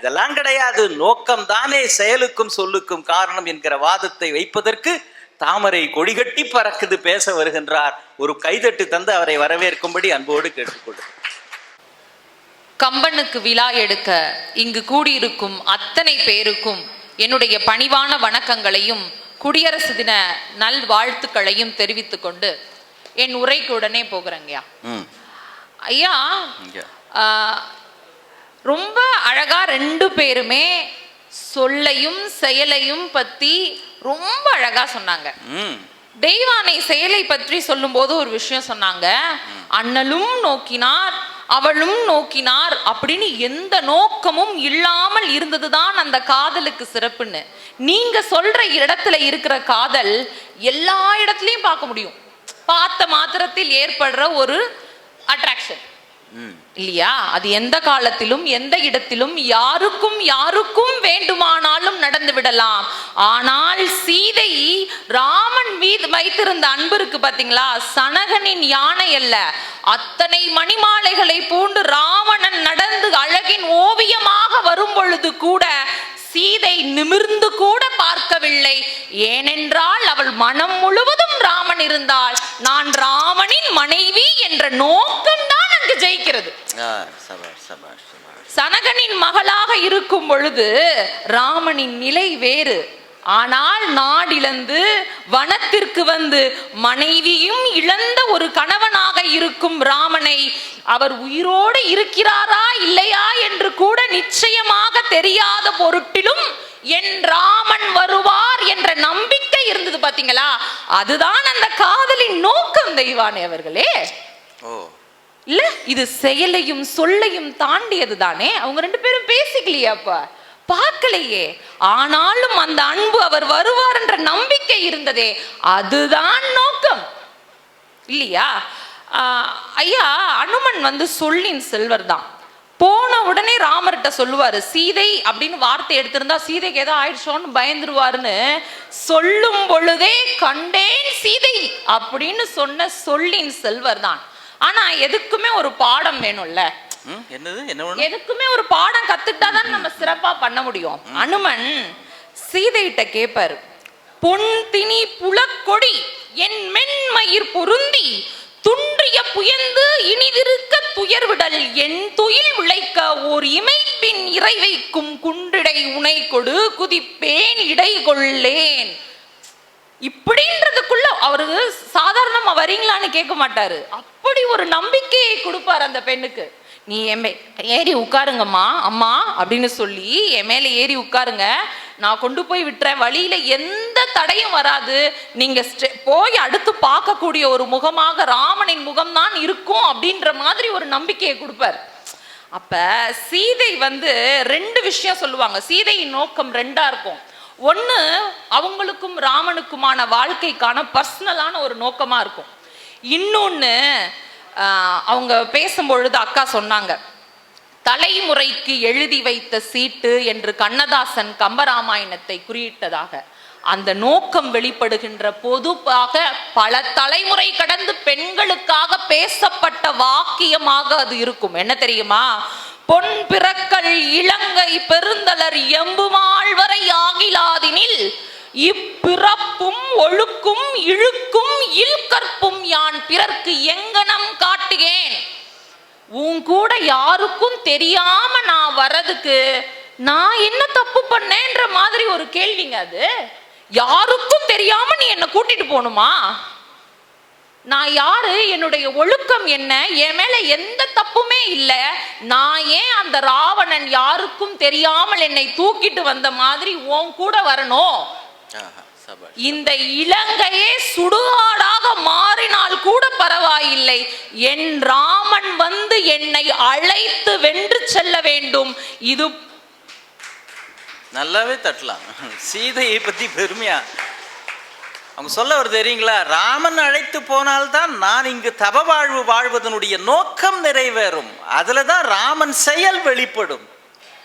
இதெல்லாம் கிடையாது. நோக்கம் தானே செயலுக்கும் சொல்லுக்கும் காரணம் என்கிற வாதத்தை வைப்பதற்கு தாமரை கொடிகட்டி பறக்குது பேச வருகின்றார். ஒரு கைதட்டு தந்து அவரை வரவேற்கும்படி அன்போடு கேட்டுக்கொள்கிறேன். கம்பனுக்கு விழா எடுக்க இங்கு கூடியிருக்கும் அத்தனை பேருக்கும் என்னுடைய பணிவான வணக்கங்களையும் குடியரசு தின நல்வாழ்த்துக்களையும் தெரிவித்துக் கொண்டு என் உரைக்கு உடனே போகிறேங்கய்யா. ஐயா ரொம்ப அழகா ரெண்டு பேருமே சொல்லையும் செயலையும் பத்தி ரொம்ப அழகா சொன்னாங்க. தெய்வானை செயலை பற்றி சொல்லும்போது ஒரு விஷயம் சொன்னாங்க. அண்ணலும் நோக்கினார் அவளும் நோக்கினார் அப்படின்னு எந்த நோக்கமும் இல்லாமல் இருந்ததுதான் அந்த காதலுக்கு சிறப்புன்னு. நீங்க சொல்ற இடத்துல இருக்கிற காதல் எல்லா இடத்துலயும் பார்க்க முடியும். பார்த்த மாத்திரத்தில் ஏற்படுற ஒரு அட்ராக்ஷன் இல்லையா? அது எந்த காலத்திலும் எந்த இடத்திலும் யாருக்கும் யாருக்கும் வேண்டுமானாலும் நடந்து விடலாம். ஆனால் சீதை ராமன் மீது வைத்திருந்த அன்பு இருக்கு பாத்தீங்களா? சனகனின் யானை அல்ல. அத்தனை மணிமாலைகளை பூண்டு ராவணன் நடந்து அழகின் ஓவியமாக வரும் பொழுது கூட சீதை நிமிர்ந்து கூட பார்க்கவில்லை. ஏனென்றால் அவள் மனம் முழுவதும் ராமன் இருந்தால் நான் ராமனின் மனைவி என்ற நோக்கம் அங்கு ஜெயிக்கிறது? சனகனின் மகளாக இருக்கும் பொழுது ராமனின் நிலை வேறு. ஆனால் நாடிழந்து வனத்திற்கு வந்து மனைவியும் இழந்த ஒரு கணவனாக இருக்கும் ராமனை அவர் உயிரோடு இருக்கிறாரா இல்லையா என்று கூட நிச்சயமாக தெரியாத பொருட்டிலும் என் ராமன் வருவார் என்ற நம்பிக்கை இருந்தது பாத்தீங்களா? அதுதான் அந்த காதலின் நோக்கம் தெய்வானே அவர்களே. ஓ. இல்ல இது செயலையும் சொல்லையும் தாண்டியது தானே அவங்க ரெண்டு பேரும் பேசிக்கலையாப்பா பார்க்கலையே. ஆனாலும் அந்த அன்பு அவர் வருவார் என்ற நம்பிக்கை இருந்ததே. அதுதான் நோக்கம். இல்லையா? ஐயா அனுமன் வந்து சொல்லின் செல்வர் தான். போன உடனே ராமர்கிட்ட சொல்லுவாரு சீதை அப்படின்னு வார்த்தை எடுத்திருந்தா சீதைக்கு ஏதோ ஆயிடுச்சோன்னு பயந்துருவாருன்னு. சொல்லும் பொழுதே கண்டேன் சீதை அப்படின்னு சொன்ன சொல்லின் செல்வர் தான். ஆனா எதுக்குமே ஒரு பாடம் வேணும்ல. என்னது? என்ன எதுக்குமே ஒரு பாடம் கத்துக்கிட்டாதான் நம்ம சிறப்பா பண்ண முடியும். அனுமன் சீதையிட்ட கேப்பாரு பொன் திணி புலக்கொடி என் மென்மயிர் பொருந்தி துன்றிய புயந்து இனிதிருக்க துயர்விடல் என் துயில் விளைக்க ஓர் இமைப்பின் இறை வைக்கும் குண்டிடை உனை கொடு குதிப்பேன் இடை கொள்ளேன் இப்படின்றதுக்குள்ள அவரு சாதாரணமா வரீங்களான்னு கேட்க மாட்டாரு. அப்படி ஒரு நம்பிக்கையை கொடுப்பாரு அந்த பெண்ணுக்கு. நீ என் ஏறி உட்காருங்கம்மா அம்மா அப்படின்னு சொல்லி என் மேல ஏறி உட்காருங்க. நான் கொண்டு போய் விட்டுறேன். வழியில எந்த தடையும் வராது. நீங்க போய் அடுத்து பார்க்கக்கூடிய ஒரு முகமாக ராமனின் முகம்தான் இருக்கும் அப்படின்ற மாதிரி ஒரு நம்பிக்கையை கொடுப்பார். அப்ப சீதை வந்து ரெண்டு விஷயம் சொல்லுவாங்க. சீதையின் நோக்கம் ரெண்டா இருக்கும். ஒன்று அவங்களுக்கும் ராமனுக்குமான வாழ்க்கைக்கான பர்சனலான ஒரு நோக்கமாக இருக்கும். இன்னொன்று அவங்க பேசும்பொழுது அக்கா சொன்னாங்க தலைமுறைக்கு எழுதி வைத்த சீட்டு என்று கண்ணதாசன் கம்பராமாயணத்தை குறியிட்டதாக. அந்த நோக்கம் வெளிப்படுகின்ற பொதுவாக பல தலைமுறை கடந்து பெண்களுக்காக பேசப்பட்ட வாக்கியமாக அது இருக்கும். என்ன தெரியுமா? பொன் பிறக்கல் இலங்கை பெருந்தலர் எம்புமாள் வரை இப்பிறப்பும் ஒழுக்கும் இழுக்கும் இல்கற்பும் யான் பிறர்க்கு எங்கனம் காட்டுகேன்? உன் கூட யாருக்கும் தெரியாம நான் வர்றதுக்கு நான் என்ன தப்பு பண்ணேன்ற மாதிரி ஒரு கேள்விங்க அது. யாருக்கும் தெரியாம நீ என்ன கூட்டிட்டு போகணுமா? நான் யாரு? என்னுடைய ஒழுக்கம் என்ன? என் மேல எந்த தப்புமே இல்ல. நான் ஏன் அந்த ராவணன் யாருக்கும் தெரியாமல் என்னை தூக்கிட்டு வந்த மாதிரி உன் கூட வரணும்? இந்த இலங்கையே சுடுகாடாக மாறினால் கூட பரவாயில்லை. என் ராமன் வந்து என்னை அழைத்து வென்று செல்ல வேண்டும். இது நல்லாவே தட்டலாம். சீதையை பத்தி பெருமையா? அவங்க சொல்ல வருது தெரியுங்களா? ராமன் அழைத்து போனால்தான் நான் இங்கு தப வாழ்வு வாழ்வதனுடைய நோக்கம் நிறைவேறும். அதுல தான் ராமன் செயல் வெளிப்படும்.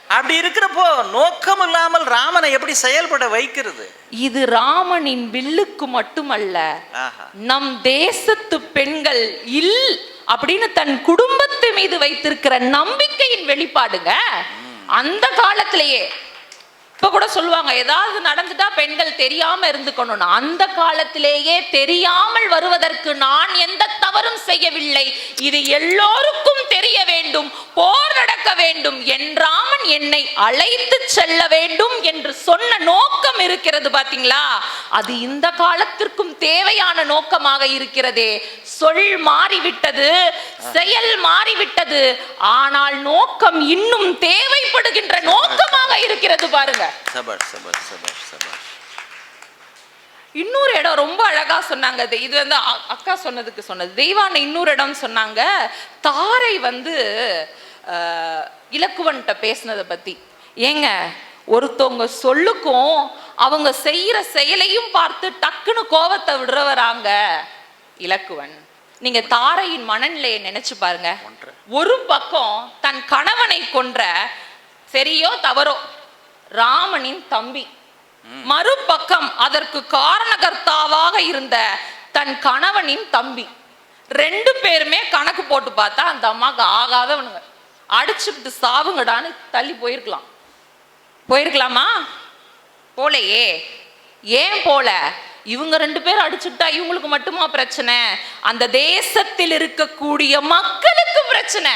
அப்படி இருக்கிறப்போ நோக்கம் இல்லாமல் ராமனை எப்படி செயல்பட வைக்கிறது? இது ராமனின் வில்லுக்கு மட்டுமல்ல நம் தேசத்து பெண்கள் இல் அப்படின்னு தன் குடும்பத்து மீது வைத்திருக்கிற நம்பிக்கையின் வெளிப்பாடுங்க. அந்த காலத்திலேயே அப்போ கூட சொல்லுவாங்க ஏதாவது நடந்துட்டா பெண்கள் தெரியாம இருந்துக்கணும்னு. அந்த காலத்திலேயே தெரியாமல் வருவதற்கு நான் எந்த தவறும் செய்யவில்லை. இது எல்லோருக்கும் தெரிய வேண்டும் போர் நடக்க வேண்டும் என்றாமன் என்னை அழைத்து செல்ல வேண்டும் என்று சொன்ன நோக்கம் இருக்கிறது பாத்தீங்களா? அது இந்த காலத்திற்கும் தேவையான நோக்கமாக இருக்கிறதே. சொல் மாறிவிட்டது செயல் மாறிவிட்டது. ஆனால் நோக்கம் இன்னும் தேவைப்படுகின்ற நோக்கமாக இருக்கிறது பாருங்க. சபாஷ் சபாஷ் சபாஷ் சபாஷ். இன்னொரு இடம் ரொம்ப அழகா சொன்னாங்க. இது- வந்து அக்கா சொன்னதுக்கு சொன்னது. தெய்வான இன்னொரு இடம் சொன்னாங்க. தாரை வந்து இலக்குவன்கிட்ட பேசினதை பத்தி. ஏங்க ஒருத்தவங்க சொல்லுக்கும் அவங்க செய்யற செயலையும் பார்த்து டக்குன்னு கோவத்தை விடுறவராங்க இலக்குவன். நீங்க தாரையின் மனநிலையை நினைச்சு பாருங்க. ஒரு பக்கம் தன் கணவனை கொன்ற சரியோ தவறோ ராமனின் தம்பி. மறுபக்கம் அதற்கு காரணகர்த்தாவாக இருந்த தன் கணவனின் தம்பி. ரெண்டு பேருமே கணக்கு போட்டு பார்த்தா அந்த அம்மாவுக்கு ஆகாதவனுங்க. அடிச்சுக்கிட்டு சாவுங்கடான்னு தள்ளி போயிருக்கலாம். போயிருக்கலாமா? போலையே. ஏன் போல? இவங்க ரெண்டு பேரும் அடிச்சுக்கிட்டா இவங்களுக்கு மட்டுமா பிரச்சனை? அந்த தேசத்தில் இருக்கக்கூடிய மக்களுக்கு பிரச்சனை.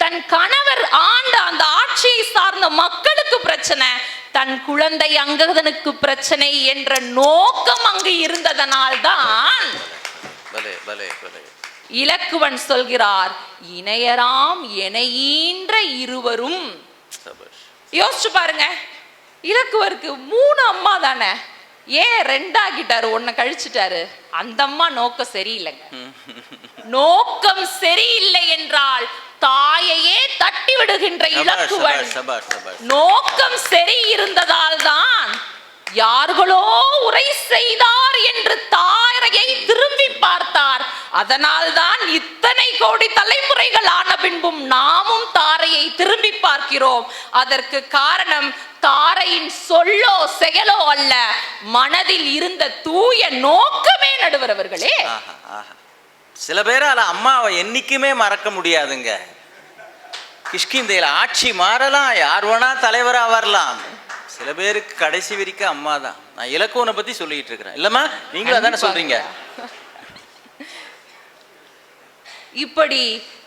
தன் கணவர் ஆண்ட அந்த ஆட்சியை சார்ந்த மக்களுக்கு பிரச்சனை தன் குழந்தை அங்கதனுக்கு பிரச்சனை என்ற நோக்கம் அங்கு இருந்ததனால்தான் பலே பலே இலக்குவன் சொல்கிறார் இணையராம் ஈன்ற இருவரும். யோசிச்சு பாருங்க இலக்குவருக்கு மூணு அம்மா தானே? ஏன் ரெண்டாகிட்டாரு ஒன்ன கழிச்சிட்டாரு? அந்த அம்மா நோக்கம் சரியில்லைங்க. நோக்கம் சரியில்லை என்றால் தாயையே தட்டி விடுகின்ற இலக்குவன். நோக்கம் சரி இருந்ததால் தான் யார்களோ உரை செய்தார் என்று தாரையை திரும்பி பார்த்தார். அதனால் தான் இத்தனை கோடி தலைமுறைகள் ஆன பின்பும் நாமும் தாரையை திரும்பி பார்க்கிறோம். அதற்கு காரணம் தாரையின் சொல்லோ செயலோ அல்ல மனதில் இருந்த தூய நோக்கமே நடுவர் அவர்களே. ஆஹா ஆஹா. சில பேரால அம்மாவை என்னைக்குமே மறக்க முடியாதுங்க. கிஷ்கிந்தையில் ஆட்சி மாறலாம் யார் வேணா தலைவரா வரலாம். சில பேருக்கு கடைசி வரைக்கும் அம்மா தான். நான் இலக்குவனை பத்தி சொல்லிட்டு இருக்கிறேன். இல்லம்மா? நீங்களும் அதானே சொல்றீங்க? இப்படி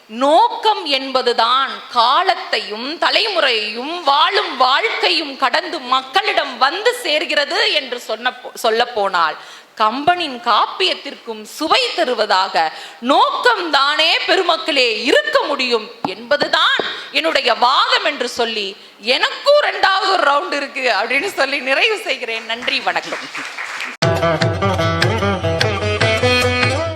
நோக்கம் என்பதுதான் காலத்தையும் தலைமுறையையும் வாழும் வாழ்க்கையும் கடந்து மக்களிடம் வந்து சேர்கிறது என்று சொன்ன சொல்ல போனால் கம்பனின் காப்பியத்திற்கும் சுவை தருவதாக நோக்கம் தானே பெருமக்களே இருக்க முடியும் என்பதுதான் என்னுடைய வாதம் என்று சொல்லி எனக்கும் ரெண்டாவது ஒரு ரவுண்ட் இருக்கு அப்படின்னு சொல்லி நிறைவு செய்கிறேன். நன்றி வணக்கம்.